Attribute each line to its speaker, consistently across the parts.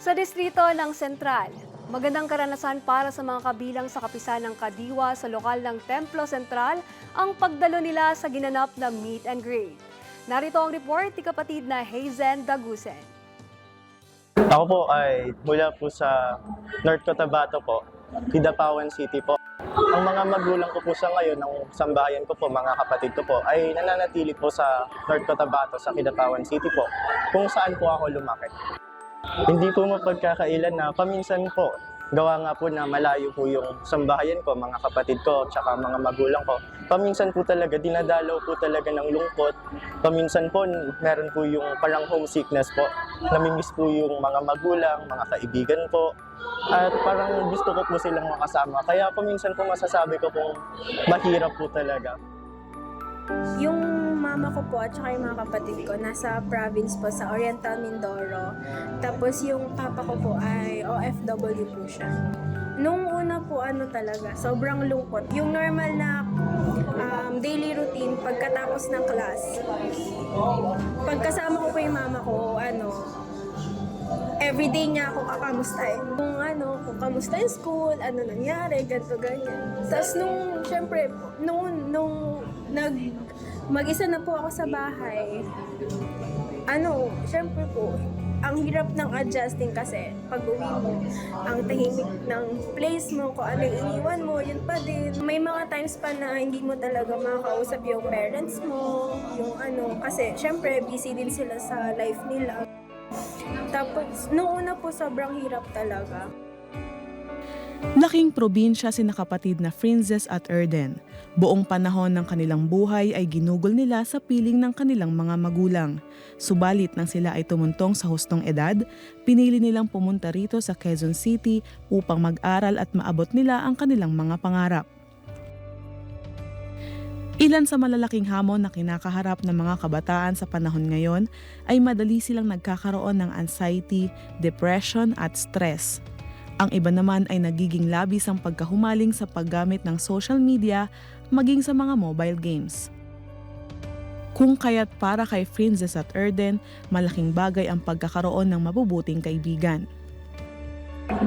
Speaker 1: Sa distrito ng Sentral, magandang karanasan para sa mga kabilang sa kapisan ng Kadiwa sa lokal ng Templo Sentral ang pagdalo nila sa ginanap na meet and greet. Narito ang report ni kapatid na Hazen Dagusen.
Speaker 2: Ako po ay mula po sa North Cotabato po, Kidapawan City po. Ang mga magulang ko po sa ngayon, ng sambahayan ko po, mga kapatid ko po, ay nananatili po sa North Cotabato, sa Kidapawan City po, kung saan po ako lumaki. Hindi po mapagkakailan na paminsan po, gawa nga po na malayo po yung sambahayan ko, mga kapatid ko, tsaka mga magulang ko. Paminsan po talaga, dinadalaw po talaga ng lungkot. Paminsan po, meron po yung parang homesickness po. Namimiss po yung mga magulang, mga kaibigan po. At parang gusto ko po silang makasama. Kaya paminsan po masasabi ko pong mahirap po talaga.
Speaker 3: Yung mama ko po at saka yung mga kapatid ko nasa province po sa Oriental Mindoro. Tapos yung papa ko po ay OFW po siya. Nung una po ano talaga, sobrang lungkot. Yung normal na um, daily routine pagkatapos ng class. Pagkasama ko po yung mama ko, ano, everyday niya ako kakamustahin. Kung ano, kung kamusta yung school, ano nangyari, ganito, ganyan. Tapos nung, syempre, nung, nung nag, mag-isa na po ako sa bahay, ano, syempre po, ang hirap ng adjusting kasi pag uwi mo, ang tahimik ng place mo, kung ano yung iniwan mo, yun pa din. May mga times pa na hindi mo talaga makakausap yung parents mo, yung ano, kasi syempre busy din sila sa life nila. Tapos, noong una po, sobrang hirap talaga.
Speaker 4: Laking probinsya sina kapatid na Frinzes at Erden. Buong panahon ng kanilang buhay ay ginugol nila sa piling ng kanilang mga magulang. Subalit nang sila ay tumuntong sa hustong edad, pinili nilang pumunta rito sa Quezon City upang mag-aral at maabot nila ang kanilang mga pangarap. Ilan sa malalaking hamon na kinakaharap ng mga kabataan sa panahon ngayon ay madali silang nagkakaroon ng anxiety, depression at stress. Ang iba naman ay nagiging labis ang pagkahumaling sa paggamit ng social media maging sa mga mobile games. Kung kaya't para kay Frinzes at Erden, malaking bagay ang pagkakaroon ng mabubuting kaibigan.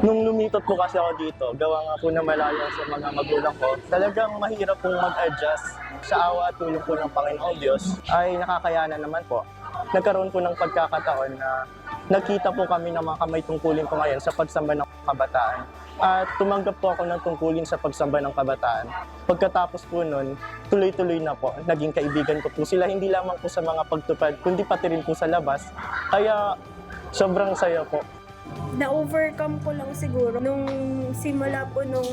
Speaker 2: Nung lumitot po kasi ako dito, gawa nga po na malayo sa mga magulang ko, talagang mahirap pong mag-adjust sa awa at tulong po ng Panginoong Diyos ay nakakayanan naman po. Nagkaroon po ng pagkakataon na nagkita po kami ng mga kamay tungkulin ko ngayon sa pagsamba ng kabataan. At tumanggap po ako ng tungkulin sa pagsamba ng kabataan. Pagkatapos po nun, tuloy-tuloy na po. Naging kaibigan ko po sila, hindi lamang po sa mga pagtupad, kundi pati rin po sa labas. Kaya sobrang saya po.
Speaker 3: na-overcome ko lang siguro nung simula po nung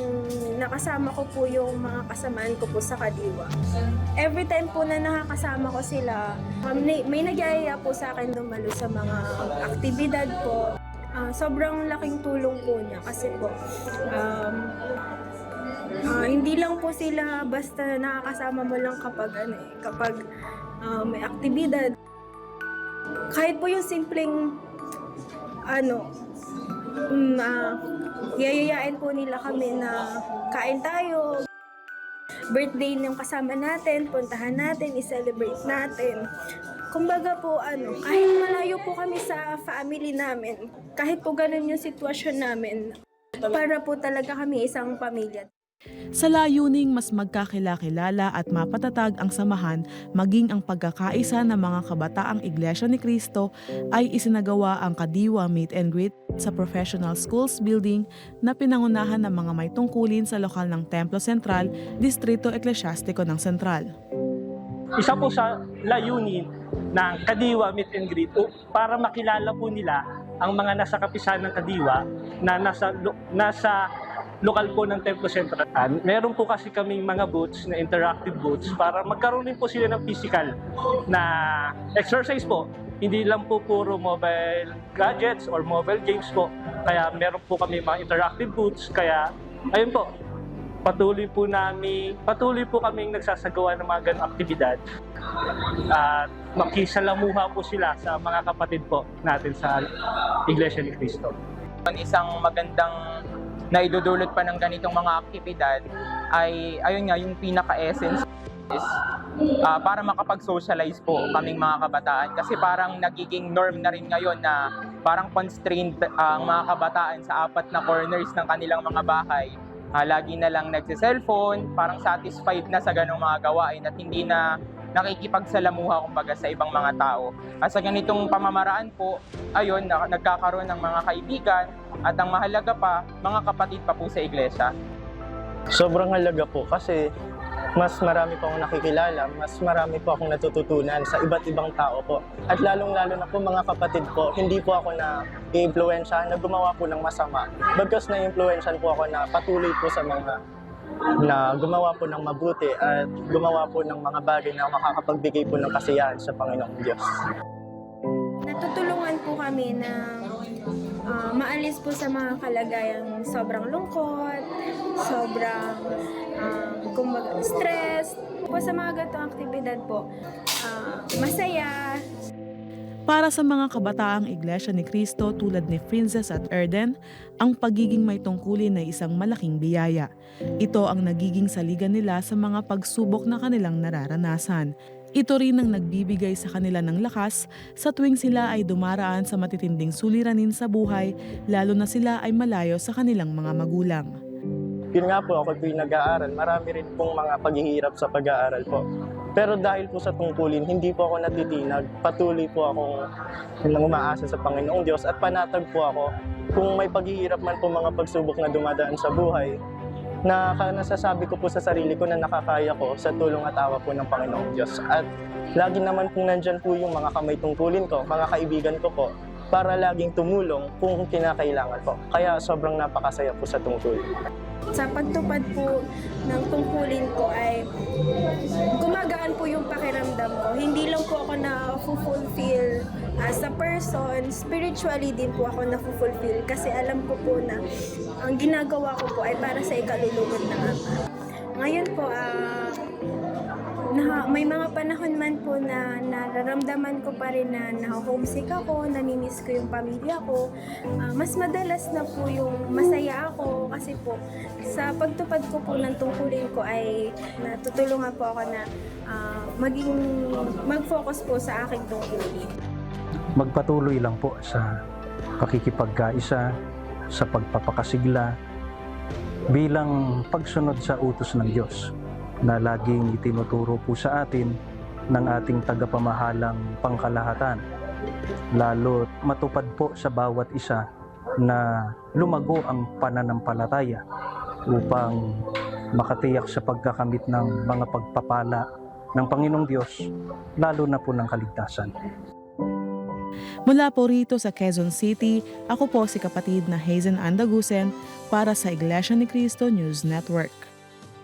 Speaker 3: nakasama ko po yung mga kasamaan ko po sa Kadiwa. Every time po na nakakasama ko sila, um, may, may nagyayaya po sa akin dumalo sa mga aktibidad po. Ah, sobrang laking tulong po niya kasi po um, ah, hindi lang po sila basta nakakasama mo lang kapag ano eh, kapag ah, may aktibidad. Kahit po yung simpleng ano, um, ah, yayayain po nila kami na kain tayo. Birthday ng kasama natin, puntahan natin, i-celebrate natin. Kumbaga po, ano, kahit malayo po kami sa family namin, kahit po ganun yung sitwasyon namin, para po talaga kami isang pamilya.
Speaker 4: Sa layuning mas magkakilakilala at mapatatag ang samahan maging ang pagkakaisa ng mga kabataang Iglesia ni Cristo ay isinagawa ang Kadiwa Meet and Greet sa Professional Schools Building na pinangunahan ng mga may tungkulin sa lokal ng Templo Sentral, Distrito Eklesyastiko ng Sentral.
Speaker 5: Isa po sa layunin ng Kadiwa Meet and Greet para makilala po nila ang mga nasa kapisan ng Kadiwa na nasa nasa lokal po ng Templo Central. Ah, meron po kasi kaming mga booths na interactive booths para magkaroon din po sila ng physical na exercise po. Hindi lang po puro mobile gadgets or mobile games po. Kaya meron po kami mga interactive booths. Kaya ayun po, patuloy po namin, patuloy po kaming nagsasagawa ng mga ganong aktibidad. At makisalamuha po sila sa mga kapatid po natin sa Iglesia ni Cristo.
Speaker 6: Ang isang magandang naidudulot pa ng ganitong mga aktibidad ay ayun nga yung pinaka-essence is ah, para makapag-socialize po kaming mga kabataan kasi parang nagiging norm na rin ngayon na parang constrained ang mga kabataan sa apat na corners ng kanilang mga bahay. Ah, lagi na lang nagse-cellphone, parang satisfied na sa ganong mga gawain at hindi na nakikipagsalamuha kumbaga sa ibang mga tao. At sa ganitong pamamaraan po, ayun, na- nagkakaroon ng mga kaibigan at ang mahalaga pa, mga kapatid pa po sa iglesia.
Speaker 2: Sobrang halaga po kasi mas marami po akong nakikilala, mas marami po akong natututunan sa iba't ibang tao po. At lalong-lalo na po mga kapatid ko, hindi po ako na i-influensyahan na gumawa po ng masama. Bagkas na-influensyahan po ako na patuloy po sa mga na gumawa po ng mabuti at gumawa po ng mga bagay na makakapagbigay po ng kasiyahan sa Panginoong Diyos.
Speaker 3: Natutulungan po kami na ah, maalis po sa mga kalagayang sobrang lungkot, sobrang ah, kumbaga, stress. Po sa mga gatong aktibidad po, ah, masaya,
Speaker 4: Para sa mga kabataang iglesia ni Cristo tulad ni Princess at Erden, ang pagiging may tungkulin ay isang malaking biyaya. Ito ang nagiging saligan nila sa mga pagsubok na kanilang nararanasan. Ito rin ang nagbibigay sa kanila ng lakas sa tuwing sila ay dumaraan sa matitinding suliranin sa buhay, lalo na sila ay malayo sa kanilang mga magulang.
Speaker 2: Yun nga po, ako po'y nag-aaral. Marami rin pong mga paghihirap sa pag-aaral po. Pero dahil po sa tungkulin, hindi po ako natitinag. Patuloy po akong umaasa sa Panginoong Diyos at panatag po ako kung may paghihirap man po mga pagsubok na dumadaan sa buhay, na nasasabi ko po sa sarili ko na nakakaya ko sa tulong at awa po ng Panginoong Diyos. At lagi naman po nandyan po yung mga kamay tungkulin ko, mga kaibigan ko po, para laging tumulong kung kinakailangan po. Kaya sobrang napakasaya po sa tungkulin.
Speaker 3: Sa pagtupad po ng tungkulin ko ay gumagaan po yung pakiramdam ko. Hindi lang po ako na-fulfill as a person, spiritually din po ako na-fulfill kasi alam ko po na ang ginagawa ko po ay para sa ikalulugod ng Ama. Ngayon po, ah, na, may mga panahon man po na nararamdaman ko pa rin na na-homesick ako, namimiss ko yung pamilya ko. Ah, mas madalas na po yung masaya ako kasi po sa pagtupad ko po ng tungkulin ko ay natutulungan po ako na ah, maging mag-focus po sa aking tungkulin.
Speaker 7: magpatuloy lang po sa pakikipagkaisa, sa pagpapakasigla, bilang pagsunod sa utos ng Diyos na laging itinuturo po sa atin ng ating tagapamahalang pangkalahatan. Lalo matupad po sa bawat isa na lumago ang pananampalataya upang makatiyak sa pagkakamit ng mga pagpapala ng Panginoong Diyos, lalo na po ng kaligtasan.
Speaker 4: Mula po rito sa Quezon City, ako po si kapatid na Hazen Andagusen para sa Iglesia ni Cristo News Network.